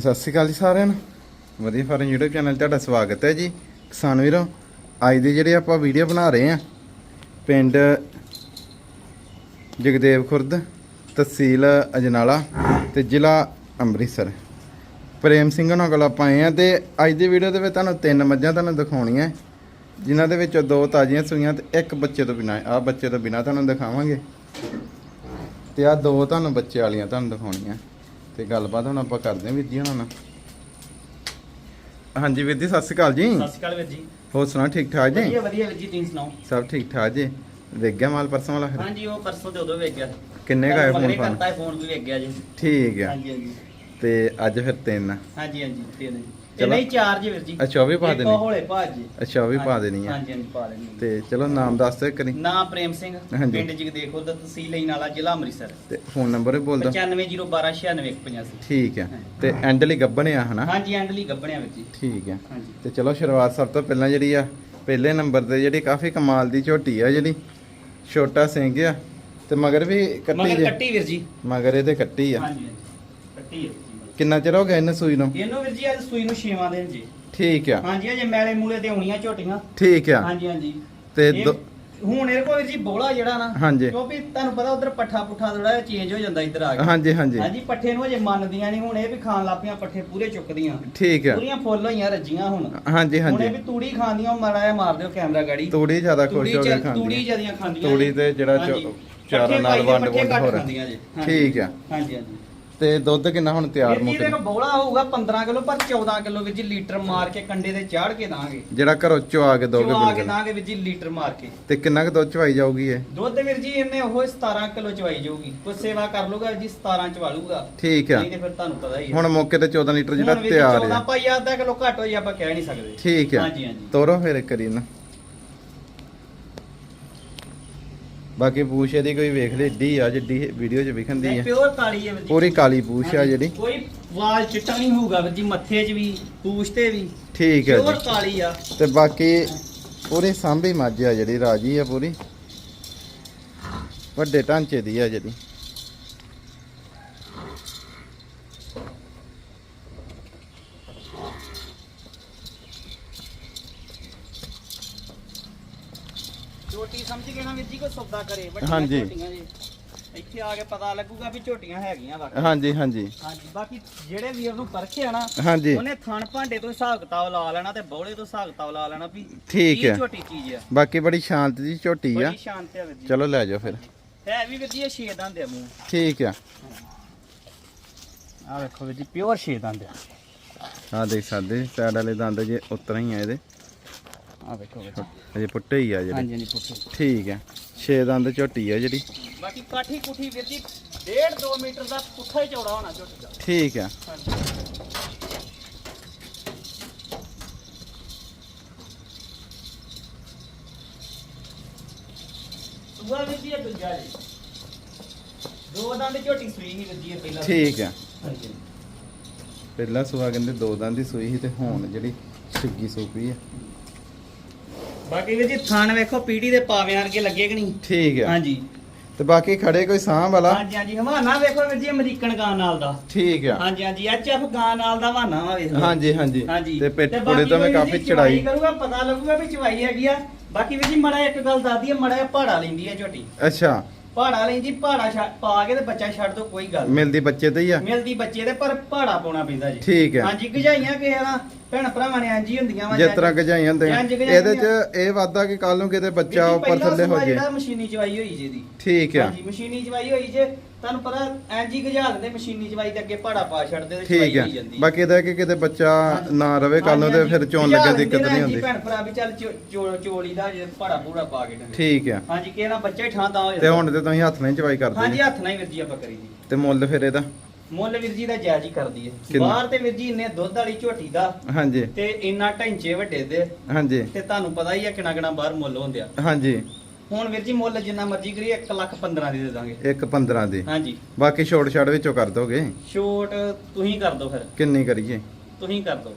ਸਤਿ ਸ਼੍ਰੀ ਅਕਾਲ ਜੀ ਸਾਰਿਆਂ ਨੂੰ। ਵਧੀਆ ਫਾਰਮ YouTube ਚੈਨਲ 'ਤੇ ਤੁਹਾਡਾ ਸਵਾਗਤ ਹੈ ਜੀ। ਕਿਸਾਨ ਵੀਰੋ, ਅੱਜ ਦੀ ਜਿਹੜੀ ਆਪਾਂ ਵੀਡੀਓ ਬਣਾ ਰਹੇ ਆ ਪਿੰਡ ਜਗਦੇਵ ਖੁਰਦ, ਤਹਿਸੀਲ ਅਜਨਾਲਾ ਤੇ ਜ਼ਿਲ੍ਹਾ ਅੰਮ੍ਰਿਤਸਰ। ਪ੍ਰੇਮ ਸਿੰਘ ਉਹਨਾਂ ਕੋਲ ਆਪਾਂ ਆਏ ਆ ਤੇ ਅੱਜ ਦੀ ਵੀਡੀਓ ਦੇ ਵਿੱਚ ਤੁਹਾਨੂੰ ਤਿੰਨ ਮੱਝਾਂ ਤੁਹਾਨੂੰ ਦਿਖਾਉਣੀਆਂ। ਜਿਨ੍ਹਾਂ ਦੇ ਵਿੱਚੋਂ ਦੋ ਤਾਜ਼ੀਆਂ ਸੂਈਆਂ ਤੇ ਇੱਕ ਬੱਚੇ ਤੋਂ ਬਿਨਾ ਆ ਬੱਚੇ ਤੋਂ ਬਿਨਾ ਤੁਹਾਨੂੰ ਦਿਖਾਵਾਂਗੇ। ਤੇ ਆ ਦੋ ਤੁਹਾਨੂੰ ਬੱਚੇ ਵਾਲੀਆਂ ਤੁਹਾਨੂੰ ਦਿਖਾਉਣੀਆਂ। ਤੇ ਗੱਲਬਾਤ ਹੁਣ ਆਪਾਂ ਕਰਦੇ ਹਾਂ ਵੀਰ ਜੀ ਉਹਨਾਂ ਨਾਲ। ਹਾਂਜੀ ਵੀਰ ਜੀ ਸਤਿ ਸ਼੍ਰੀ ਅਕਾਲ ਜੀ। ਸਤਿ ਸ਼੍ਰੀ ਅਕਾਲ ਵੀਰ ਜੀ ਹੋਰ ਸੁਣਾ ਠੀਕ ਠਾਕ ਜੀ? ਵਧੀਆ ਵਧੀਆ ਵੀਰ ਜੀ ਤੁਸੀਂ ਸੁਣਾਓ? ਸਭ ਠੀਕ ਠਾਕ ਜੀ। ਵੇਖ ਗਿਆ ਮਾਲ ਪਰਸੋਂ ਵਾਲਾ? ਹਾਂਜੀ ਉਹ ਪਰਸੋਂ ਤੇ ਉਦੋਂ ਵੇਖ ਗਿਆ। ਕਿੰਨੇ ਆਏ ਫੋਨ ਮਗਰੇ ਫਾਨ ਕਰਤਾ ਫੋਨ ਵੀ ਵੇਖ ਗਿਆ ਜੀ। ਠੀਕ ਆ। ਹਾਂਜੀ ਹਾਂਜੀ। ਤੇ ਅੱਜ ਫਿਰ ਤਿੰਨ ਹਾਂਜੀ ਹਾਂਜੀ ਤੇ ਨਹੀਂ ਤੇ ਚਲੋ। ਨਹੀਂ ਚਾਰ ਜੀ ਵੀਰ ਜੀ। ਅੱਛਾ ਉਹ ਵੀ ਪਾ ਦੇਣੀ। ਹੋਲੇ ਭਾਜ ਜੀ ਅੱਛਾ ਉਹ ਵੀ ਪਾ ਦੇਣੀ ਆ। ਹਾਂਜੀ ਹਾਂਜੀ ਪਾ ਦੇਣੀ ਤੇ ਚਲੋ ਨਾਮ ਦੱਸ ਦਿਓ ਕਰੀ ਨਾਮ ਪ੍ਰੇਮ ਸਿੰਘ। ਪਿੰਡ ਜਗਦੇਖ ਉਹਦਾ ਤਹਿਸੀਲ ਲਈ ਨਾਲਾ ਜ਼ਿਲ੍ਹਾ ਅੰਮ੍ਰਿਤਸਰ। ਤੇ ਫੋਨ ਨੰਬਰ ਬੋਲ ਦਿਓ। 9501296185 ਠੀਕ ਆ। ਤੇ ਐਂਡ ਲਈ ਗੱਬਣ ਆ ਹਨਾ? ਹਾਂਜੀ ਐਂਡਲੀ ਗੱਬਣਿਆ ਵੀਰ ਜੀ। ਠੀਕ ਆ। ਹਾਂਜੀ। ਤੇ ਚਲੋ ਸ਼ੁਰੂਆਤ ਸਭ ਤੋਂ ਪਹਿਲਾਂ ਜਿਹੜੀ ਆ ਪਹਿਲੇ ਨੰਬਰ ਤੇ ਜਿਹੜੀ ਕਾਫੀ ਕਮਾਲ ਦੀ ਝੋਟੀ ਆ ਜਿਹੜੀ ਛੋਟਾ ਸਿੰਘ ਆ। ਤੇ ਮਗਰ ਵੀ ਕੱਟੀ ਮਗਰ ਜੇ। ਕੱਟੀ ਵੀਰ ਜੀ। ਮਗਰ ਇਹਦੇ ਕੱਟੀ ਆ। ਹਾਂਜੀ ਕੱਟੀ ਹੈ ਜੀ। ਕਿੰਨਾ ਚਿਰ ਹੋ ਗਿਆ ਇਹਨੂੰ ਸੂਈ ਨੂੰ? ਇਹਨੂੰ ਵੀਰ ਜੀ ਅੱਜ ਸੂਈ ਨੂੰ ਛੇਵਾਂ ਦਿਨ ਜੀ। ਠੀਕ ਆ। ਹਾਂਜੀ ਅਜੇ ਮੈਲੇ ਮੂਲੇ ਤੇ ਆਉਣੀਆਂ ਝੋਟੀਆਂ। ਠੀਕ ਆ। ਹਾਂਜੀ ਹਾਂਜੀ। ਤੇ ਇਹ ਦੋ- ਹੁਣ ਇਹਦੇ ਕੋਲ ਜੀ ਬੋਲਾ ਜਿਹੜਾ ਨਾ ਹਾਂਜੀ। ਕਿਉਂਕਿ ਤੁਹਾਨੂੰ ਪਤਾ ਉਧਰ ਪੱਠਾ ਪੁੱਠਾ ਥੋੜਾ ਜਿਹਾ ਚੇਂਜ ਹੋ ਜਾਂਦਾ ਇੱਧਰ ਆ ਕੇ। ਹਾਂਜੀ ਹਾਂਜੀ। ਹਾਂਜੀ ਪੱਠੇ ਨੂੰ ਅਜੇ ਮੰਨਦੀਆਂ ਨਹੀਂ ਹੁਣ ਇਹ ਵੀ ਖਾਣ ਲੱਪੀਆਂ ਪੱਠੇ ਪੂਰੇ ਚੁੱਕਦੀਆਂ। ਠੀਕ ਆ। ਪੂਰੀਆਂ ਫੁੱਲ ਹੋਈਆਂ ਰੱਜੀਆਂ ਹੁਣ। ਹਾਂਜੀ ਹੁਣ ਇਹ ਹਾਂਜੀ। ਵੀ ਤੂੜੀ ਖਾਂਦੀਆਂ ਉਹ ਮਾੜਾ ਜਿਹਾ ਮਾਰ ਦਿਓ ਕੈਮਰਾ ਗਾੜੀ। ਤੂੜੀ ਜ਼ਿਆਦਾ ਖੁਸ਼ ਹੋ ਕੇ ਖਾਂਦੀ ਤੂੜੀ ਆ। ਜਿਆਦੀਆਂ ਖਾਂਦੀਆਂ ਤੂੜੀ। ਤੇ ਜਿਹੜਾ। ਚੋ- ਚਾਰਾਂ ਨਾਲ ਵੰਡ ਵੰਡ ਜੀ। ਹਾਂਜੀ। ਠੀਕ ਆ। ਹਾਂਜੀ ਹਾਂਜੀ। ਤੇ ਦੁੱਧ ਕਿੰਨਾ ਹੁਣ ਤਿਆਰ ਵੀਰ ਜੀ ਮੁੱਕ ਦੇ ਬੋਲਾ ਹੋਊਗਾ 15 ਕਿਲੋ ਪਰ 14 ਕਿਲੋ ਵਿੱਚ ਲੀਟਰ ਮਾਰ ਕੇ ਕੰਡੇ ਤੇ ਚਾੜ ਕੇ ਦਾਂਗੇ। ਜਿਹੜਾ ਘਰੋਂ ਚਵਾ ਕੇ ਦੋਗੇ ਚਵਾ ਕੇ ਬਿਲਕੁਲ ਦਾਂਗੇ ਵਿੱਚ ਲੀਟਰ ਮਾਰ ਕੇ। ਤੇ ਕਿੰਨਾ ਕੁ ਦੁੱਧ ਚਵਾਈ ਜਾਊਗੀ ਇਹ? ਦੁੱਧ ਵੀਰ ਜੀ ਇਹਨੇ ਉਹ 17 ਕਿਲੋ ਚਵਾਈ ਜਾਊਗੀ। ਕੋਈ ਸੇਵਾ ਕਰ ਲੂਗਾ ਜੀ 17 ਚਵਾ ਲੂਗਾ ਠੀਕ ਆ। ਨਹੀਂ ਤੇ ਫਿਰ ਤੁਹਾਨੂੰ ਪਤਾ ਹੀ ਹੈ ਹੁਣ ਮੌਕੇ ਤੇ 14 ਲੀਟਰ ਜਿਹੜਾ ਵੀਰ ਤਿਆਰ 14 ਆ ਪਾਈ ਅੱਧਾ ਕਿਲੋ ਘੱਟ ਹੋਈ ਆਪਾਂ ਕਹਿ ਨਹੀਂ ਸਕਦੇ। ਠੀਕ ਆ। ਹਾਂਜੀ ਹਾਂਜੀ। ਤੋਰੋ ਫਿਰ ਕਰੀ ਨਾ ਬਾਕੀ ਪੂਛ ਇਹਦੀ ਕੋਈ ਵੇਖ ਲਈ ਏਡੀ ਆ ਜਿੱਡੀ ਵੀਡੀਓ 'ਚ ਵਿਖੰਦੀ ਆ। ਪਿਓਰ ਕਾਲੀ ਹੈ ਵੀਰ ਜੀ। ਪੂਰੀ ਕਾਲੀ ਪੂਛ ਆ ਜਿਹੜੀ। ਕੋਈ ਵਾਲ ਚਿੱਟਾ ਨਹੀਂ ਹੋਊਗਾ ਵੀਰ ਜੀ ਮੱਥੇ 'ਚ ਵੀ ਪੂਛ ਤੇ ਵੀ। ਠੀਕ ਹੈ ਪਿਓਰ ਜੀ। ਕਾਲੀ ਆ। ਤੇ ਬਾਕੀ ਪੂਰੀ ਸਾਂਭੀ ਮੱਝ ਆ ਜਿਹੜੀ ਰਾਜੀ ਆ ਪੂਰੀ। ਵੱਡੇ ਢਾਂਚੇ ਦੀ ਆ ਜਿਹੜੀ ਝੋਟੀ ਸਮਝ ਗਏ ਨਾ ਵੀਰ ਜੀ ਕੋਈ ਸੌਦਾ ਕਰੇ ਵੱਡੀਆਂ ਹਾਂਜੀ। ਝੋਟੀਆਂ ਜੀ। ਇੱਥੇ ਆ ਕੇ ਪਤਾ ਲੱਗੂਗਾ ਵੀ ਝੋਟੀਆਂ ਹੈਗੀਆਂ ਵਾ। ਹਾਂਜੀ ਹਾਂਜੀ। ਹਾਂਜੀ ਬਾਕੀ ਜਿਹੜੇ ਵੀਰ ਨੂੰ ਪਰਖਿਆ ਨਾ ਹਾਂਜੀ। ਉਹਨੇ ਥਣ ਭਾਂਡੇ ਤੋਂ ਹਿਸਾਬ ਕਿਤਾਬ ਲਾ ਲੈਣਾ ਤੇ ਬੌਲੇ ਤੋਂ ਹਿਸਾਬ ਕਿਤਾਬ ਲਾ ਲੈਣਾ ਵੀ ਠੀਕ ਕੀ ਹੈ। ਛੋਟੀ ਚੀਜ਼ ਆ। ਬਾਕੀ ਬੜੀ ਸ਼ਾਂਤ ਦੀ ਝੋਟੀ ਆ। ਬੜੀ ਸ਼ਾਂਤ ਆ ਵੀਰ ਜੀ। ਚਲੋ ਲੈ ਜਾਓ ਫਿਰ। ਹੈ ਵੀ ਵੀਰ ਜੀ ਇਹ ਛੇ ਦੰਦ ਆ ਮੂੰਹ। ਠੀਕ ਆ। ਆ ਵੇਖੋ ਵੀਰ ਜੀ ਪਿਓਰ ਛੇ ਦੰਦ ਆ। ਆ ਦੇਖ ਸਕਦੇ ਸਾਈਡ ਵਾਲੇ ਦੰਦ ਜੇ ਉਤਰਾ ਹੀ ਆ ਇਹਦੇ। ਆ ਵੇਖੋ ਜੀ ਅਜੇ ਪੁੱਟੇ ਹੀ ਆ ਜਿਹੜੇ। ਹਾਂਜੀ ਹਾਂਜੀ ਪੁੱਛੋ ਠੀਕ ਆ ਛੇ ਦੰਦ ਝੋਟੀ ਆ ਜਿਹੜੀ। ਬਾਕੀ ਕਾਠੀ ਕੁਠੀ ਵੀਰ ਜੀ 1.5 2 ਮੀਟਰ ਦਾ ਪੁੱਠਾ ਹੀ ਚੌੜਾ ਹੋਣਾ ਝੋਟੀ ਦਾ। ਠੀਕ ਆ ਹਾਂਜੀ ਸੁਆ ਵੀਰ ਜੀ ਇਹ ਦੂਜਾ ਜੀ। ਦੋ ਦੰਦ ਝੋਟੀ ਸੂਈ ਨਹੀਂ ਵੀਰ ਜੀ ਇਹ ਪਹਿਲਾਂ ਠੀਕ ਹਾਂਜੀ। ਪਹਿਲਾਂ ਸੁਆ ਕਹਿੰਦੇ ਦੋ ਦੰਦ ਦੀ ਸੂਈ ਸੀ ਤੇ ਹੁਣ ਜਿਹੜੀ ਛਿੱਗੀ ਸੂਪੀ ਆ ਬਾਕੀ ਵੀਰ ਜੀ ਥਣ ਵੇਖੋ ਪੀੜੀ ਦੇ ਪਾਵਿਆਂ ਵਰਗੇ ਲੱਗੇ ਕਿ ਨਹੀਂ? ਠੀਕ ਆ। ਹਾਂਜੀ। ਤੇ ਬਾਕੀ ਖੜੇ ਕੋਈ ਸਾਂਭ ਵਾਲਾ? ਹਾਂਜੀ ਹਾਂਜੀ ਹਵਾਨਾ ਵੇਖੋ ਵੀਰ ਜੀ ਅਮਰੀਕਨ ਗਾਂ ਨਾਲ ਦਾ। ਠੀਕ ਆ। ਹਾਂਜੀ ਹਾਂਜੀ ਐਚਐਫ ਗਾਂ ਨਾਲ ਦਾ ਹਵਾਨਾ ਵਾ ਵੇਖ। ਹਾਂਜੀ ਹਾਂਜੀ। ਤੇ ਪਿੱਠ ਪੁੜੇ ਤੋਂ ਮੈਂ ਕਾਫੀ ਵੀਰ ਚੜਾਈ। ਕਰੂਗਾ ਪਤਾ ਲੱਗੂਗਾ ਵੀ ਚਵਾਈ ਹੈਗੀ ਆ। ਬਾਕੀ ਵੀ ਜੀ ਮੜਾ ਇੱਕ ਗੱਲ ਦੱਸਦੀ ਆ ਮੜਾ ਪਹਾੜਾ ਲੈਂਦੀ ਆ ਝੋਟੀ। ਅੱਛਾ। ਪਹਾੜਾ ਲੈਂਦੀ ਪਹਾੜਾ ਛੱਡ- ਪਾ ਕੇ ਤੇ ਬੱਚਾ ਛੱਡ ਦੋ ਕੋਈ ਗੱਲ। ਮਿਲਦੀ ਬੱਚੇ ਤੇ ਹੀ ਆ। ਮਿਲਦੀ ਬੱਚੇ ਦੇ ਪਰ ਪਹਾੜਾ ਪਾਉਣਾ ਪੈਂਦਾ ਜੀ। ਠੀਕ ਹੈ ਹਾਂਜੀ ਗਜਾਈਆਂ ਕਿਸੇ ਨਾਲ ਭੈਣ ਭਰਾਵਾਂ ਨੇ ਇੰਜ ਹੀ ਹੁੰਦੀਆਂ ਵਾ ਜਿਸ ਤਰ੍ਹਾਂ ਗਜਾਈਆਂ ਹੁੰਦੇ ਆ। ਇਹਦੇ ਚ ਇਹ ਵਾਦਾ ਕਿ ਕੱਲ ਨੂੰ ਕਿਤੇ ਬੱਚਾ ਉੱਪਰ ਥੱਲੇ ਹੋ ਜੇ। ਮਸ਼ੀਨੀ ਚਵਾਈ ਹੋਈ ਜੀ ਦੀ ਠੀਕ ਆ। ਹਾਂਜੀ ਮਸ਼ੀਨੀ ਚਵਾਈ ਹੋਈ ਜੇ ਤੁਹਾਨੂੰ ਪਤਾ ਇੰਜ ਹੀ ਗਜਾ ਦਿੰਦੇ ਮਸ਼ੀਨੀ ਚਵਾਈ ਦੇ ਅੱਗੇ ਪਹਾੜਾ ਪਾ ਛੱਡਦੇ ਤੇ ਚਵਾਈ ਠੀਕ ਹੋਈ ਆ ਜਾਂਦੀ। ਬਾਕੀ ਇਹਦਾ ਕਿ ਕਿਤੇ ਬੱਚਾ ਨਾ ਰਵੇ ਕੱਲ ਨੂੰ ਤੇ ਹਾਂਜੀ, ਫਿਰ ਚੋਣ ਗਜਾ ਲੱਗੇ ਦਿੰਦੇ ਦਿੱਕਤ ਨੇ ਨਹੀਂ ਹਾਂਜੀ, ਹੁੰਦੀ। ਭੈਣ ਭਰਾ ਵੀ ਚੱਲ ਚੋ- ਚੋ- ਚੋਲੀ ਦਾ ਜੇ ਪਹਾੜਾ ਪੂੜਾ ਪਾ ਕੇ ਢੰਗੇ। ਠੀਕ ਆ ਹਾਂਜੀ ਕਿਹੜਾ ਬੱਚਾ ਹੀ ਠਾਂਦਾ ਹੋ ਤੇ ਜਾਂਦਾ ਹੁਣ ਤੇ ਤੁਸੀਂ ਹੱਥ ਨਾਲ ਹੀ ਚਵਾਈ ਹਾਂਜੀ ਕਰਦੇ ਹੱਥ ਨਾਲ ਹੀ ਵੀਰ ਜੀ ਆਪਾਂ ਕਰੀ ਦੀ ਤੇ ਮੁੱਲ ਫਿਰ ਇਹਦਾ? ਮੁੱਲ ਵੀਰ ਜੀ ਦਾ ਜਾਇਜ਼ ਹੀ ਕਰਦੀ ਹੈ। ਕਿੰਨਾ? ਬਾਹਰ ਤੇ ਵੀਰ ਜੀ ਇੰਨੇ ਦੁੱਧ ਵਾਲੀ ਝੋਟੀ ਦਾ ਹਾਂਜੀ। ਤੇ ਇੰਨਾ ਢਾਂਚੇ ਵੱਡੇ ਦੇ। ਹਾਂਜੀ। ਤੇ ਤੁਹਾਨੂੰ ਪਤਾ ਹੀ ਆ ਕਿੰਨਾ ਕਿੰਨਾ ਬਾਹਰ ਮੁੱਲ ਹੁੰਦੇ ਆ ਹਾਂਜੀ। ਹੁਣ ਵੀਰ ਜੀ ਮੁੱਲ ਜਿੰਨਾ ਮਰਜ਼ੀ ਕਰੀਏ 1 ਲੱਖ 15 ਦੀ ਦੇ ਦਾਂਗੇ। ਇੱਕ 15 ਦੀ? ਹਾਂਜੀ। ਬਾਕੀ ਛੋੜ ਛਾੜ ਵਿੱਚੋਂ ਕਰ ਦੋਗੇ? ਛੋਟ ਤੁਸੀਂ ਕਰ ਦਿਓ ਫਿਰ। ਕਿੰਨੀ ਕਰੀਏ? ਤੁਸੀਂ ਕਰ ਦਿਓ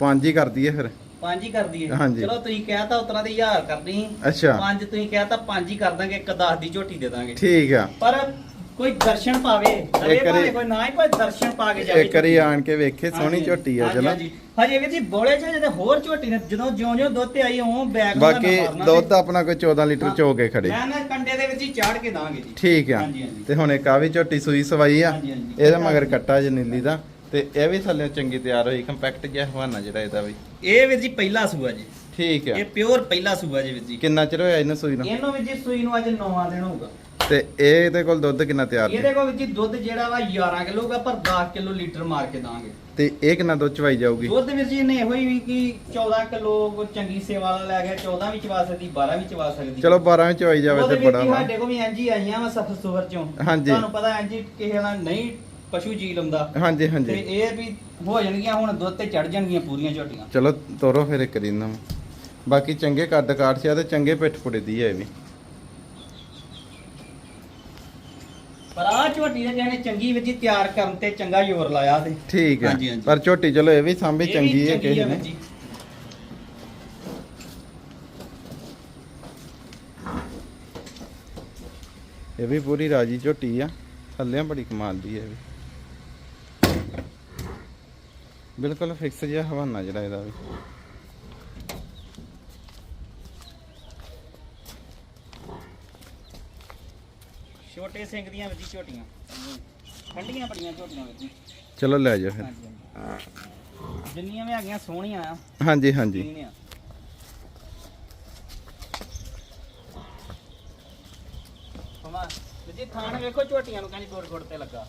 ਪੰਜ ਹੀ ਕਰ ਦਈਏ ਫਿਰ। ਪੰਜ ਹੀ ਕਰ ਦਈਏ। ਹਾਂਜੀ। ਚਲੋ ਤੁਸੀਂ ਕਹਿਤਾ ਉਤਰਾ ਦੀ 1000 ਕਰਨੀ। ਅੱਛਾ। ਪੰਜ ਤੁਸੀਂ ਕਹਿਤਾ ਪੰਜ ਹੀ ਕਰ ਦਾਂਗੇ ਇੱਕ 10 ਦੀ ਝੋਟੀ ਦੇ ਦਾਂਗੇ। ਠੀਕ ਆ। ਪਰ ਕੋਈ ਦਰਸ਼ਨ ਪਾਵੇ। ਅਰੇ ਭਾਵੇਂ ਕੋਈ ਨਾ ਹੀ ਕੋਈ ਦਰਸ਼ਨ ਪਾ ਕੇ ਜਾਵੇ। ਇੱਕ ਵਾਰੀ ਆਣ ਕੇ ਵੇਖੇ ਸੋਹਣੀ ਝੋਟੀ ਆ ਹਾਂਜੀ, ਚਲੋ। ਹਾਂਜੀ। ਵੀ ਜੀ ਬੋਲੇ ਚ ਜਦੋਂ ਹੋਰ ਝੋਟੀ ਨੇ ਜਦੋਂ ਜਿਉਂ-ਜਿਉਂ ਦੁੱਧ ਤੇ ਆਈ ਉਹ ਬੈਗ ਬਾਕੀ ਦੁੱਧ ਆਪਣਾ ਕੋਈ 14 ਲੀਟਰ ਚੋ ਕੇ ਖੜੇ। ਮੈਂ ਨਾ ਕੰਡੇ ਦੇ ਵਿੱਚ ਹੀ ਚਾੜ ਕੇ ਦਾਂਗੇ ਜੀ। ਠੀਕ ਆ। ਹਾਂਜੀ, ਹਾਂਜੀ। ਤੇ ਹੁਣ ਇੱਕ ਆ ਵੀ ਝੋਟੀ ਸੂਈ ਸਵਾਈ ਆ। ਹਾਂਜੀ, ਹਾਂਜੀ। ਇਹਦਾ ਮਗਰ ਕੱਟਾ ਜੇ ਨੀਲੀ ਦਾ। ਤੇ ਇਹ ਵੀ ਥੱਲੇ ਚੰਗੀ ਤਿਆਰ ਹੋਈ ਕੰਪੈਕਟ ਜਿਹਾ ਹਵਾਨਾ ਜਿਹੜਾ ਇਹਦਾ ਵੀ। ਇਹ ਵੀਰ ਜੀ ਪਹਿਲਾ ਸੂਆ ਜੀ। ਠੀਕ ਆ। ਇਹ ਪਿਓਰ ਪਹਿਲਾ ਸੂਆ ਜੀ ਵੀਰ ਜੀ। ਕਿੰਨਾ ਚਿਰ ਹੋਇਆ ਇਹਨੂੰ ਸੂਈ ਨੂੰ? ਇਹਨੂੰ ਵੀਰ ਜੀ ਸੂਈ ਨੂੰ ਅੱਜ 9 ਦਿਨ ਹੋਊਗਾ। ਤੇ ਇਹ ਇਹਦੇ ਕੋਲ ਦੁੱਧ ਕਿੰਨਾ ਤਿਆਰ ਜੀ ਇਹਦੇ ਕੋਲ ਜੀ ਦੁੱਧ ਜਿਹੜਾ ਵਾ 11 ਕਿਲੋ ਹੋਊਗਾ ਪਰ 10 ਕਿਲੋ ਲੀਟਰ ਮਾਰ ਕੇ ਦਾਂਗੇ। ਤੇ ਇਹ ਕਿੰਨਾ ਦੁੱਧ ਚਵਾਈ ਜਾਊਗੀ? ਦੁੱਧ ਵੀਰ ਜੀ ਨੇ ਇਹੋ ਹੀ ਵੀ ਕਿ 14 ਕਿਲੋ ਚੰਗੀ ਸੇਵਾ ਵਾਲਾ ਲੈ ਗਿਆ 14 ਵੀ ਚਵਾ ਸਕਦੀ 12 ਵੀ ਚਵਾ ਸਕਦੀ। ਚਲੋ 12 ਵਿੱਚ ਚਵਾਈ ਜਾਵੇ ਤੇ ਵਿੱਚ ਬੜਾ ਵਾ। ਸਾਡੇ ਕੋਲ ਵੀ ਇੰਜ ਹੀ ਆਈਆਂ ਵਾ ਸਫਰ ਸੁਵਰ ਚੋਂ। ਹਾਂਜੀ। ਤੁਹਾਨੂੰ ਪਤਾ ਇੰਜ ਹੀ ਕਿਸੇ ਨਾਲ ਨਹੀਂ ਪਸ਼ੂ ਜੀ ਲੰਦਾ ਹਾਂਜੀ ਤੇ ਹਾਂਜੀ ਇਹ ਵੀ ਹੋ ਜਾਣਗੀਆਂ ਹੁਣ ਦੁੱਧ ਤੇ ਚੜ ਜਾਣਗੀਆਂ ਪੂਰੀਆਂ ਝੋਟੀਆਂ। ਚਲੋ ਤੋਰੋ ਫਿਰ ਇੱਕ ਦਿਨ ਬਾਕੀ ਚੰਗੇ ਕੱਦ ਕਾਠ ਸਿਆ ਤੇ ਚੰਗੇ ਪਿੱਠ ਪੁੜੇ ਦੀ ਹੈ ਇਹ ਵੀ। ਪਰ ਆ ਝੋਟੀ ਦੇ ਜਿਹਨੇ ਚੰਗੀ ਵਿੱਚ ਤਿਆਰ ਕਰਨ ਤੇ ਚੰਗਾ ਜ਼ੋਰ ਲਾਇਆ ਤੇ। ਠੀਕ ਹੈ। ਹਾਂਜੀ, ਹਾਂਜੀ। ਪਰ ਝੋਟੀ ਚਲੋ ਇਹ ਵੀ ਸਾਂਭੀ ਇਹ ਵੀ ਚੰਗੀ ਹੈ ਕਿਸੇ ਨੇ। ਵੀਰ ਜੀ। ਇਹ ਵੀ ਪੂਰੀ ਰਾਜੀ ਝੋਟੀ ਆ। ਥੱਲੇ ਬੜੀ ਕਮਾਲ ਦੀ ਹੈ ਇਹ ਵੀ। ਬਿਲਕੁਲ ਫਿਕਸ ਜਿਹਾ ਹਵਾਨਾ ਜਿਹੜਾ ਇਹਦਾ ਵੀ। ਛੋਟੇ ਸਿੰਘ ਦੀਆਂ ਵਿੱਚ ਝੋਟੀਆਂ ਠੰਡੀਆਂ ਬੜੀਆਂ ਝੋਟੀਆਂ ਵਿੱਚ। ਚਲੋ ਲੈ ਜਾਓ ਫਿਰ। ਹਾਂਜੀ ਹਾਂਜੀ। ਜਿੰਨੀਆਂ ਵੀ ਹੈਗੀਆਂ ਸੋਹਣੀਆਂ ਆ। ਹਾਂਜੀ ਹਾਂਜੀ। ਆ। ਜੀ ਥਾਣ ਵੇਖੋ ਝੋਟੀਆਂ ਨੂੰ ਕਹਿੰਦੀ ਗੋੜ ਗੋੜ ਤੇ ਲੱਗਾ।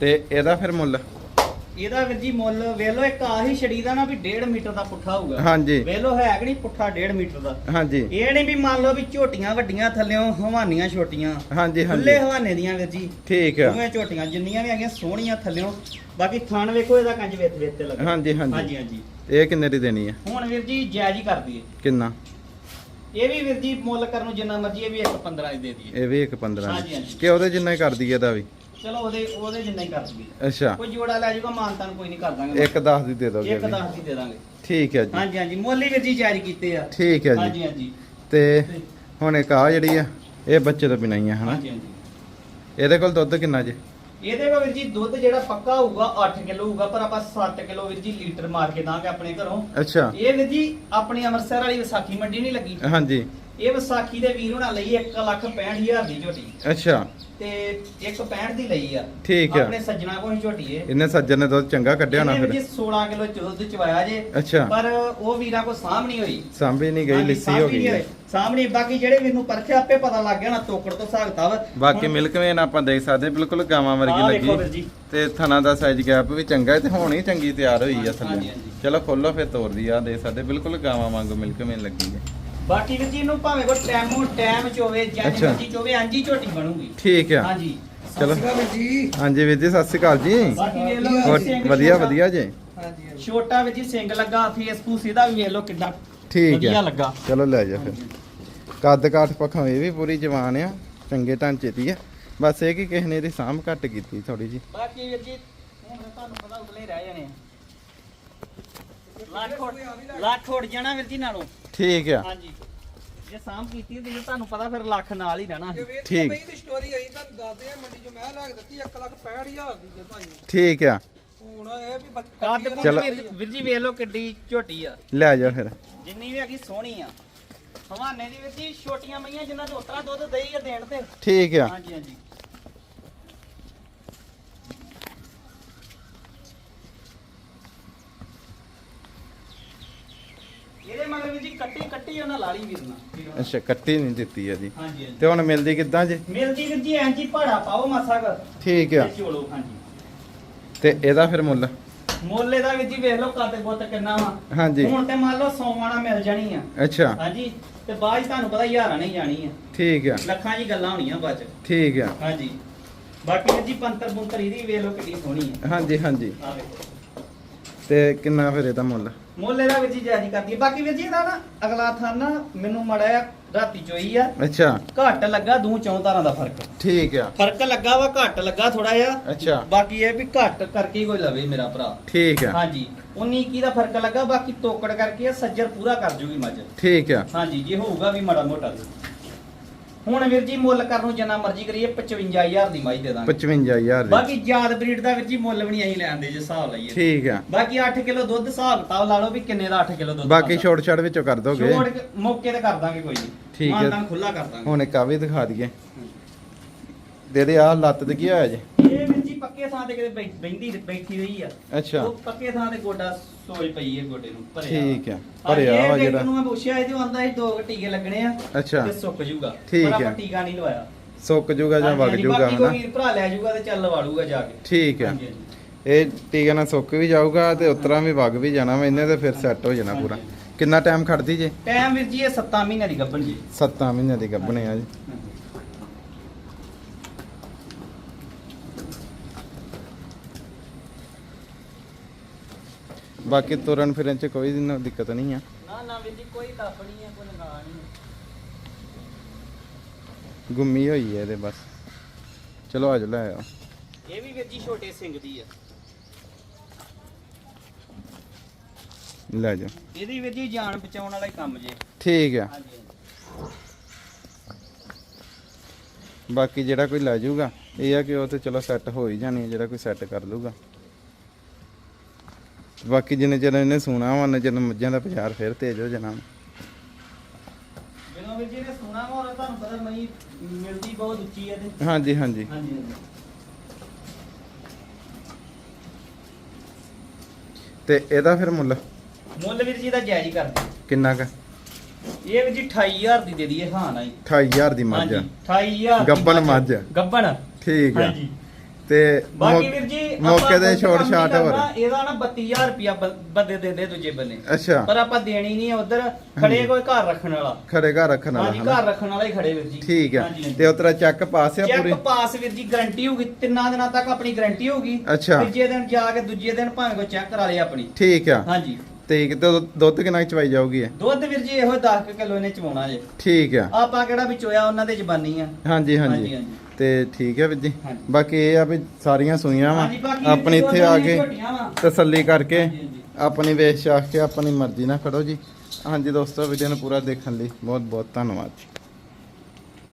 ਤੇ ਇਹਦਾ ਫਿਰ ਮੁੱਲ? ਇਹਦਾ ਵੀਰ ਜੀ ਮੁੱਲ ਵੇਖ ਲਓ ਇੱਕ ਆਹੀ ਛੜੀ ਦਾ ਨਾ ਵੀ 1.5 ਮੀਟਰ ਦਾ ਪੁੱਠਾ ਹੋਊਗਾ। ਹਾਂਜੀ। ਵੇਖ ਲਓ ਹੈ ਕਿ ਨਹੀਂ ਪੁੱਠਾ 1.5 ਮੀਟਰ ਦਾ? ਹਾਂਜੀ। ਇਹ ਨਹੀਂ ਵੀ ਮੰਨ ਲਓ ਵੀ ਝੋਟੀਆਂ ਵੱਡੀਆਂ ਥੱਲਿਓਂ ਹਵਾਨੀਆਂ ਛੋਟੀਆਂ। ਹਾਂਜੀ ਹਾਂਜੀ। ਖੁੱਲੇ ਹਵਾਨੇ ਦੀਆਂ ਵੀਰ ਜੀ। ਠੀਕ ਆ। ਦੋਵੇਂ ਝੋਟੀਆਂ ਜਿੰਨੀਆਂ ਵੀ ਹੈਗੀਆਂ ਸੋਹਣੀਆਂ ਥੱਲਿਓਂ। ਬਾਕੀ ਥਣ ਵੇਖੋ ਇਹਦਾ ਕੰਜ ਵੇਤ ਵੇਤ ਤੇ ਲੱਗਾ। ਹਾਂਜੀ ਹਾਂਜੀ। ਹਾਂਜੀ ਹਾਂਜੀ। ਇਹ ਕਿੰਨੇ ਦੀ ਦੇਣੀ ਹੈ ਹੁਣ ਵੀਰ ਜੀ ਜਾਇਜ਼ ਹੀ ਕਰ ਦਈਏ। ਕਿੰਨਾ? ਇਹ ਵੀ ਵੀਰ ਜੀ ਮੁੱਲ ਕਰਨ ਨੂੰ ਜਿੰਨਾ ਮਰਜ਼ੀ ਇਹ ਵੀ 1.15 ਦੀ ਦੇ ਦਈਏ। ਇਹ ਵੀ ਇੱਕ 15 ਹਾਂਜੀ, ਦੀ ਹਾਂਜੀ। ਕਿ ਉਹਦੇ ਜਿੰਨਾ ਹੀ ਕਰ ਦਈਏ ਇਹਦਾ ਵੀ? ਚਲੋ ਉਹਦੇ ਉਹਦੇ ਜਿੰਨਾ ਹੀ ਕਰ ਦਈਏ ਅੱਛਾ। ਕੋਈ ਜੋੜਾ ਲੈ ਜਾਊਗਾ ਮਾਨਤਾਨ ਕੋਈ ਨਹੀਂ ਕਰ ਦਾਂਗੇ ਇੱਕ 10 ਦੀ ਦੇ ਦੋਗੇ ਇੱਕ ਵੀ। 10 ਦੀ ਦੇ ਦਾਂਗੇ। ਠੀਕ ਹੈ ਜੀ। ਹਾਂਜੀ ਹਾਂਜੀ। ਮੁੱਲ ਹੀ ਵੀਰ ਜੀ ਜਾਇਜ਼ ਕੀਤੇ ਆ। ਠੀਕ ਹੈ ਜੀ। ਹਾਂਜੀ ਹਾਂਜੀ। ਤੇ ਹੁਣ ਇੱਕ ਆ ਜਿਹੜੀ ਆ ਇਹ ਬੱਚੇ ਤੋਂ ਬਿਨਾਂ ਹੀ ਆ ਹਨਾ? ਹਾਂਜੀ ਹਾਂਜੀ। ਇਹਦੇ ਕੋਲ ਦੁੱਧ ਕਿੰਨਾ ਜੇ? ਇਹਦੇ ਕੋਲ ਵੀਰ ਜੀ ਦੁੱਧ ਜਿਹੜਾ ਪੱਕਾ ਹੋਊਗਾ 8 ਕਿਲੋ ਹੋਊਗਾ ਪਰ ਆਪਾਂ 7 ਕਿਲੋ ਵੀਰ ਜੀ ਲੀਟਰ ਮਾਰ ਕੇ ਦਾਂਗੇ ਆਪਣੇ ਘਰੋਂ। ਅੱਛਾ। ਇਹ ਵੀਰ ਜੀ ਆਪਣੀ ਅੰਮ੍ਰਿਤਸਰ ਵਾਲੀ ਵਿਸਾਖੀ ਮੰਡੀ ਨਹੀਂ ਲੱਗੀ? ਹਾਂਜੀ। ਇਹ ਵਿਸਾਖੀ ਦੇ ਵੀਰ ਹੋਣਾ ਲਈ 1 ਲੱਖ 65000 ਦੀ ਝੋਟੀ। ਅੱਛਾ। ਤੇ 165 ਦੀ ਲਈ ਆ। ਠੀਕ ਆ। ਆਪਣੇ ਸੱਜਣਾ ਕੋਲ ਹੀ ਝੋਟੀ ਏ। ਇਹਨੇ ਸੱਜਣ ਨੇ ਦੁੱਧ ਚੰਗਾ ਕੱਢਿਆ ਹੋਣਾ ਫਿਰ। ਜੀ 16 ਕਿਲੋ ਦੁੱਧ ਚਵਾਇਆ ਜੇ। ਅੱਛਾ। ਪਰ ਉਹ ਵੀਰਾਂ ਕੋ ਨਹੀਂ ਹੋਈ। ਸਾਂਭੀ ਨਹੀਂ ਗਈ ਲਿੱਸੀ ਹੋ ਗਈ ਨਹੀਂ ਬਾਕੀ ਜਿਹੜੇ ਵੀਰ ਨੂੰ ਪਰਖਿਆ ਆਪੇ ਪਤਾ ਲੱਗ ਗਿਆ ਨਾ ਤੋਕੜ ਤੋਂ ਸਾਗਤਾ ਵਾ ਬਾਕੀ ਹੁਣ- ਮਿਲਕ ਵੇਨ ਆਪਾਂ ਦੇਖ ਸਕਦੇ ਬਿਲਕੁਲ ਗਾਵਾਂ ਵਰਗੀ ਲੱਗੀ। ਤੇ ਥਣਾ ਦਾ ਸਾਈਜ਼ ਗੈਪ ਵੀ ਚੰਗਾ ਹੈ ਤੇ ਹੁਣ ਹੀ ਚੰਗੀ ਤਿਆਰ ਹੋਈ ਆ ਥੱਲੇ। ਚਲੋ ਖੋਲੋ ਫਿਰ ਤੋਰਦੀ ਆ ਦੇ ਸਕਦੇ ਬਿਲਕੁਲ ਗਾਵਾਂ ਵਾਂਗੂ ਮਿਲਕ ਵੇਨ ਲੱਗੀ ਹੈ। ਬਾਕੀ ਵੀਰ ਜੀ ਇਹਨੂੰ ਭਾਵੇਂ ਕੋ ਟਾਈਮ ਟਾਈਮ ਚ ਹੋਵੇ ਜਾਂ ਅੱਛਾ। ਮਰਜ਼ੀ ਚ ਹੋਵੇ ਅੰਜੀ ਝੋਟੀ ਬਣੂਗੀ। ਠੀਕ ਆ। ਹਾਂਜੀ। ਚਲੋ। ਜੀ। ਹਾਂਜੀ ਵੀਰ ਜੀ ਸਤਿ ਸ਼੍ਰੀ ਅਕਾਲ ਜੀ। ਬਾਕੀ ਵੇਖ ਲਓ ਹੋਰ ਸਿੰਘ ਵਧੀਆ ਛੋਟਾ- ਵਧੀਆ ਜੀ। ਹਾਂਜੀ ਹਾਂਜੀ। ਛੋਟਾ ਵਿੱਚ ਹੀ ਸਿੰਘ ਲੱਗਾ ਫੇਸਬੁੱਕ ਇਹਦਾ ਵੀ ਵੇਖ ਲਓ ਕਿੱਡਾ ਠੀਕ ਵਧੀਆ ਹੈ ਲੱਗਾ। ਚਲੋ ਲੈ ਜਾ ਫਿਰ। ਕੱਦ ਕਾਠ ਪੱਖੋਂ ਇਹ ਵੀ ਪੂਰੀ ਜਵਾਨ ਆ ਚੰਗੇ ਢਾਂਚੇ ਦੀ ਆ। ਬਸ ਇਹ ਕਿ ਕਿਸੇ ਨੇ ਇਹਦੀ ਸਾਂਭ ਘੱਟ ਕੀਤੀ ਥੋੜੀ ਜੀ ਬਾਕੀ ਵੀਰ ਜੀ ਹੁਣ ਤੁਹਾਨੂੰ ਪਤਾ ਉਗਲੇ ਰਹਿ ਜਾਣੇ ਆ। ਲੱਖ ਉੱਡ- ਲੱਖ ਉੱਡ ਜਾਣਾ ਵੀਰ ਜੀ ਨਾਲੋਂ। ਠੀਕ ਆ। ਹਾਂਜੀ। ਜੇ ਸਾਂਭ ਕੀਤੀ ਤੇ ਤੁਹਾਨੂੰ ਪਤਾ ਫਿਰ ਲੱਖ ਨਾਲ ਹੀ ਰਹਿਣਾ ਵੀਰ ਠੀਕ। ਜੀ ਦੀ ਸਟੋਰੀ ਆਈ ਤੁਹਾਨੂੰ ਦੱਸਦੇ ਆ ਮੰਡੀ ਚ ਮੈਂ ਲੱਗ ਦਿੱਤੀ 1 ਲੱਖ 65000 ਦੀ ਜੇ ਭਾਈ। ਠੀਕ ਆ। ਹੁਣ ਇਹ ਵੀ ਬੱਚ- ਕੱਦ ਬੱਚੀ ਚਲੋ। ਵੀਰ ਵੀਰ ਜੀ ਵੇਖ ਲਓ ਕਿੱਡੀ ਝੋਟੀ ਆ। ਲੈ ਜਾ ਫਿਰ। ਜਿੰਨੀ ਵੀ ਹੈਗੀ ਸੋਹਣੀ ਆ। ਹਵਾਨੇ ਦੀ ਵੀਰ ਜੀ ਛੋਟੀਆਂ ਮਈਆਂ ਜਿਨ੍ਹਾਂ ਦੇ ਉਤਰਾ ਦੁੱਧ ਦੇਈ ਆ ਦੇਣ ਤੇ। ਠੀਕ ਆ। ਹਾਂਜੀ ਹਾਂਜੀ ਇਹਦੇ ਮਗਰ ਵੀਰ ਜੀ ਕੱਟੀ ਵੀਰ ਨਾਲ ਅੱਛਾ ਕੱਟੀ ਨਹੀਂ ਦਿੱਤੀ ਆ ਜੀ ਹਾਂਜੀ ਹਾਂਜੀ। ਤੇ ਹੁਣ ਮਿਲਦੀ ਕਿੱਦਾਂ ਜੀ? ਮਿਲਦੀ ਵੀਰ ਜੀ ਐਂ ਜੀ ਭਾੜਾ ਪਾਓ ਮਾਸਾ ਕਰ ਠੀਕ ਆ। ਤੇ ਚੋਲੋ ਹਾਂਜੀ। ਤੇ ਇਹਦਾ ਫਿਰ ਮੁੱਲ? ਮੋਲੇ ਦਾ ਵੀਰ ਜੀ ਵੇਖ ਲਓ ਕੱਦ ਬੁੱਤ ਕਿੰਨਾ ਵਾ। ਹਾਂਜੀ। ਹੁਣ ਤੇ ਮੰਨ ਲਓ ਸੌਵਾਣਾ ਮਿਲ ਜਾਣੀ ਆ। ਅੱਛਾ। ਹਾਂਜੀ ਤੇ ਬਾਅਦ ਤੁਹਾਨੂੰ ਪਤਾ ਹਜ਼ਾਰਾਂ ਨਹੀਂ ਜਾਣੀ ਆ। ਠੀਕ ਆ। ਲੱਖਾਂ ਜੀ ਗੱਲਾਂ ਹੋਣੀਆਂ ਬਾਅਦ 'ਚ। ਠੀਕ ਆ। ਹਾਂਜੀ। ਬਾਕੀ ਵੀਰ ਜੀ ਪੰਤਰ ਪੁੰਤਰ ਇਹਦੀ ਵੇਖ ਲਓ ਕਿੰਨੀ ਸੋਹਣੀ ਆ। ਹਾਂਜੀ ਹਾਂਜੀ। ਆ ਵੇਖੋ। ਤੇ ਕਿੰਨਾ ਫਿਰ ਇਹਦਾ ਮੁੱਲ? ਮੋਲੇ ਦਾ ਵੀਰ ਜੀ ਜਾਇਜ਼ ਕਰਦੀ ਹੈ ਬਾਕੀ ਵੀਰ ਜੀ ਇਹਦਾ ਨਾ ਅਗਲਾ ਥਾਂ ਨਾ ਮੈਨੂੰ ਮੜਿਆ ਰਾਤੀ ਚੋਈ ਆ। ਅੱਛਾ। ਘੱਟ ਲੱਗਾ ਦੂ ਚੌਂ ਤਾਰਾਂ ਦਾ ਫ਼ਰਕ। ਠੀਕ ਆ। ਫ਼ਰਕ ਲੱਗਾ ਵਾ ਘੱਟ ਲੱਗਾ ਥੋੜਾ ਜਿਹਾ। ਅੱਛਾ। ਬਾਕੀ ਇਹ ਵੀ ਘੱਟ ਕਰਕੇ ਹੀ ਕੋਈ ਲਵੇ ਮੇਰਾ ਭਰਾ। ਠੀਕ ਆ। ਹਾਂਜੀ। 19 ਕੀ ਦਾ ਫ਼ਰਕ ਲੱਗਾ ਬਾਕੀ ਤੋਕੜ ਕਰਕੇ ਇਹ ਸੱਜਰ ਪੂਰਾ ਕਰ ਜੂਗੀ ਮੱਝ। ਠੀਕ ਆ। ਹਾਂਜੀ ਜੇ ਹੋਊਗਾ ਵੀ ਮਾੜਾ ਮੋਟਾ। ਹੁਣ ਵੀਰ ਜੀ ਮੁੱਲ ਕਰਨ ਨੂੰ ਜਿੰਨਾ ਮਰਜ਼ੀ ਕਰੀਏ 55000 ਦੀ ਮੱਝ ਦੇ ਦਾਂਗੇ। 55000 ਦੀ। ਬਾਕੀ ਯਾਦ ਬਰੀਡ ਦਾ ਵੀਰ ਜੀ ਮੁੱਲ ਵੀ ਨਹੀਂ ਅਸੀਂ ਲੈਂਦੇ ਜੇ ਹਿਸਾਬ ਲਈਏ। ਠੀਕ ਆ। ਬਾਕੀ 8 ਕਿਲੋ ਦੁੱਧ ਹਿਸਾਬ ਕਿਤਾਬ ਲਾ ਲਓ ਵੀ ਕਿੰਨੇ ਦਾ 8 ਕਿਲੋ ਦੁੱਧ ਬਾਕੀ ਬਣਦਾ। ਛੋਟ ਛੜ ਵਿੱਚੋਂ ਕਰ ਦੋਗੇ। ਛੋੜ ਕੇ ਮੌਕੇ ਤੇ ਕਰ ਦਾਂਗੇ ਕੋਈ ਨਹੀਂ। ਠੀਕ ਹੈ। ਮਾਨਤਾਨ ਖੁੱਲਾ ਕਰ ਦਾਂਗੇ। ਹੁਣ ਇੱਕ ਆ ਵੀ ਦਿਖਾ ਦਈਏ। ਦੇ ਦੇ ਆ ਲੱਤ ਤੇ ਕੀ ਹੋਇਆ ਜੀ? ਇਹ ਪੱਕੇ ਥਾਂ ਤੇ ਕਿਤੇ ਬੈ- ਬੈਂਦੀ ਬੈਠੀ ਰਹੀ ਆ। ਅੱਛਾ। ਉਹ ਪੱਕੇ ਥਾਂ ਤੇ ਗੋਡਾ ਸੋਜ ਪਈ ਹੈ ਗੋਡੇ ਨੂੰ ਭਰਿਆ। ਠੀਕ ਹੈ ਭਰਿਆ ਵਾ ਜਿਹੜਾ ਜਿਹੜਾ। ਨੂੰ ਮੈਂ ਪੁੱਛਿਆ ਇਹਦੇ ਆਂਦਾ ਸੀ ਦੋ ਕੁ ਟੀਕੇ ਲੱਗਣੇ ਆ ਅੱਛਾ। ਤੇ ਸੁੱਕ ਜੂਗਾ। ਠੀਕ ਪਰ ਟੀਕਾ ਨਹੀਂ ਲਵਾਇਆ। ਸੁੱਕ ਜੂਗਾ ਜਾਂ ਹਾਂਜੀ, ਵਗ ਹਾਂਜੀ, ਜੂਗਾ ਬਾਕੀ ਹਨਾ? ਕੋਈ ਵੀਰ ਭਰਾ ਲੈ ਜੂਗਾ ਤੇ ਚੱਲ ਲਵਾੜੂਗਾ ਜਾ ਕੇ। ਠੀਕ ਹਾਂਜੀ, ਹਾਂਜੀ। ਇਹ ਟੀਕੇ ਨਾਲ ਸੁੱਕ ਵੀ ਜਾਊਗਾ ਤੇ ਉਤਰਾ ਵੀ ਵਗ ਵੀ ਜਾਣਾ ਵਾ ਇਹਨੇ ਤੇ ਫਿਰ ਸੈੱਟ ਹੋ ਜਾਣਾ ਪੂਰਾ। ਕਿੰਨਾ ਟਾਈਮ ਖੜਦੀ ਜੇ? ਟਾਈਮ ਵੀਰ ਜੀ ਇਹ 7 ਮਹੀਨਿਆਂ ਦੀ ਗੱਭਣ ਜੀ। 7 ਮਹੀਨਿਆਂ ਦੀ ਗੱਭਣੇ ਆ ਜੀ। ਬਾਕੀ ਤੁਰਨ ਫਿਰਨ ਚ ਕੋਈ ਦਿੱਕਤ ਨਹੀਂ ਆ। ਨਾ ਨਾ ਵੀਰ ਜੀ ਕੋਈ ਕੱਪ ਨਹੀਂ ਹੈ ਕੋਈ ਨਾ ਨਹੀਂ ਗੁੰਮੀ ਹੋਈ ਹੈ ਇਹਦੇ ਬਸ। ਚਲੋ ਅੱਜ ਲੈ ਆਓ। ਇਹ ਵੀ ਵੀਰ ਜੀ ਛੋਟੇ ਸਿੰਘ ਦੀ ਆ। ਲੈ ਜਾਓ ਇਹਦੀ ਵੀਰ ਜੀ ਜਾਨ ਬਚਾਉਣ ਵਾਲਾ ਹੀ ਕੰਮ ਜੇ। ਠੀਕ ਆ। ਹਾਂਜੀ ਹਾਂਜੀ। ਬਾਕੀ ਜਿਹੜਾ ਕੋਈ ਲੈ ਜਾਊਗਾ ਇਹ ਆ ਕਿ ਉਹ ਤੇ ਚਲੋ ਸੈੱਟ ਹੋ ਹੀ ਜਾਣੀ ਹੈ ਜਿਹੜਾ ਕੋਈ ਸੈੱਟ ਕਰ ਲੂਗਾ ਬਾਕੀ ਜਿੰਨੇ ਚਿਰ ਇਹਨੇ ਸੁਣਾ ਵਾ ਉਹਨਾਂ ਚਿਰ ਮੱਝਾਂ ਦਾ ਬਾਜ਼ਾਰ ਫਿਰ ਤੇਜ਼ ਹੋ ਜਾਣਾ ਜਦੋਂ ਵੀਰ ਜੀ ਨੇ ਸੁਣਾ ਵਾ ਔਰ ਤੁਹਾਨੂੰ ਪਤਾ ਮਈ ਮਿਲਦੀ ਬਹੁਤ ਉੱਚੀ ਹੈ ਤੇ। ਹਾਂਜੀ ਹਾਂਜੀ। ਹਾਂਜੀ ਹਾਂਜੀ। ਤੇ ਇਹਦਾ ਫਿਰ ਮੁੱਲ? ਮੁੱਲ ਵੀਰ ਜੀ ਦਾ ਜਾਇਜ਼ ਹੀ ਕਰਦੇ ਕਿੰਨਾ ਕ? ਇਹ ਵੀਰ ਜੀ 28000 ਦੀ ਦੇ ਦਈਏ ਹਾਂ ਨਾ ਜੀ 28000 ਦੀ ਮੱਝ ਆ। 28000 ਦੀ ਗੱਭਣ ਮੱਝ। ਗੱਬਣ। ਠੀਕ ਆ। ਹਾਂਜੀ। ਤੇ ਬਾਕੀ ਮੌ- ਵੀਰ ਜੀ ਮੌਕੇ ਕੋਈ ਛੋਟ ਛਾਟ ਹੋਰ। ਇਹਦਾ ਨਾ 32000 ਰੁਪਿਆ ਬੰਦੇ ਦਿੰਦੇ ਦੂਜੇ ਬੰਨੇ ਅੱਛਾ। ਪਰ ਆਪਾਂ ਦੇਣੀ ਨਹੀਂ ਉਧਰ ਖੜੇ ਕੋਈ ਘਰ ਰੱਖਣ ਵਾਲਾ। ਖੜੇ ਘਰ ਰੱਖਣ ਵਾਲਾ ਹਾਂਜੀ ਘਰ ਰੱਖਣ ਵਾਲਾ ਹੀ ਖੜੇ ਵੀਰ ਜੀ। ਠੀਕ ਹਾਂਜੀ। ਤੇ ਉਤਰਾ ਚੈੱਕ ਪਾਸ ਆ ਪੂਰੀ? ਚੈੱਕ ਪਾਸ ਵੀਰ ਜੀ ਗਾਰੰਟੀ ਹੋਊਗੀ ਤਿੰਨਾਂ ਦਿਨਾਂ ਤੱਕ ਆਪਣੀ ਗਾਰੰਟੀ ਹੋਊਗੀ। ਅੱਛਾ। ਤੀਜੇ ਦਿਨ ਜਾ ਕੇ ਦੂਜੇ ਦਿਨ ਭਾਵੇਂ ਕੋਈ ਚੈੱਕ ਕਰਾ ਲੇ ਆਪਣੀ। ਠੀਕ ਆ। ਹਾਂਜੀ। ਤੇ ਦੁੱਧ- ਦੁੱਧ ਕਿੰਨਾ ਕੁ ਚਵਾਈ ਜਾਊਗੀ ਦੁੱਧ ਵੀਰ ਜੀ ਇਹੋ 10 ਕਿਲੋ ਇਹਨੇ ਚਵਾਉਣਾ ਜੇ। ਠੀਕ ਆ। ਆਪਾਂ ਕਿਹੜਾ ਵੀ ਚੋਇਆ ਉਹਨਾਂ ਦੇ ਜ਼ਬਾਨੀ ਆ। ਹਾਂਜੀ ਹਾਂਜੀ। ਤੇ ਠੀਕ ਹੈ ਵੀਰ ਜੀ ਹਾਂਜੀ। ਬਾਕੀ ਇਹ ਆ ਵੀ ਸਾਰੀਆਂ ਸੁਈਆਂ ਵਾ ਹਾਂਜੀ, ਬਾਕੀ ਆਪਣੀ ਇੱਥੇ ਆ ਕੇ ਝੋਟੀਆਂ ਵਾਂ। ਤਸੱਲੀ ਕਰਕੇ ਹਾਂਜੀ, ਹਾਂਜੀ। ਆਪਣੀ ਵੇਚ ਚਾਖ ਕੇ ਆਪਣੀ ਮਰਜ਼ੀ ਨਾਲ ਖੜੋ ਜੀ ਹਾਂਜੀ ਦੋਸਤੋ ਵੀਡੀਓ ਨੂੰ ਪੂਰਾ ਦੇਖਣ ਲਈ ਬਹੁਤ ਬਹੁਤ ਧੰਨਵਾਦ ਜੀ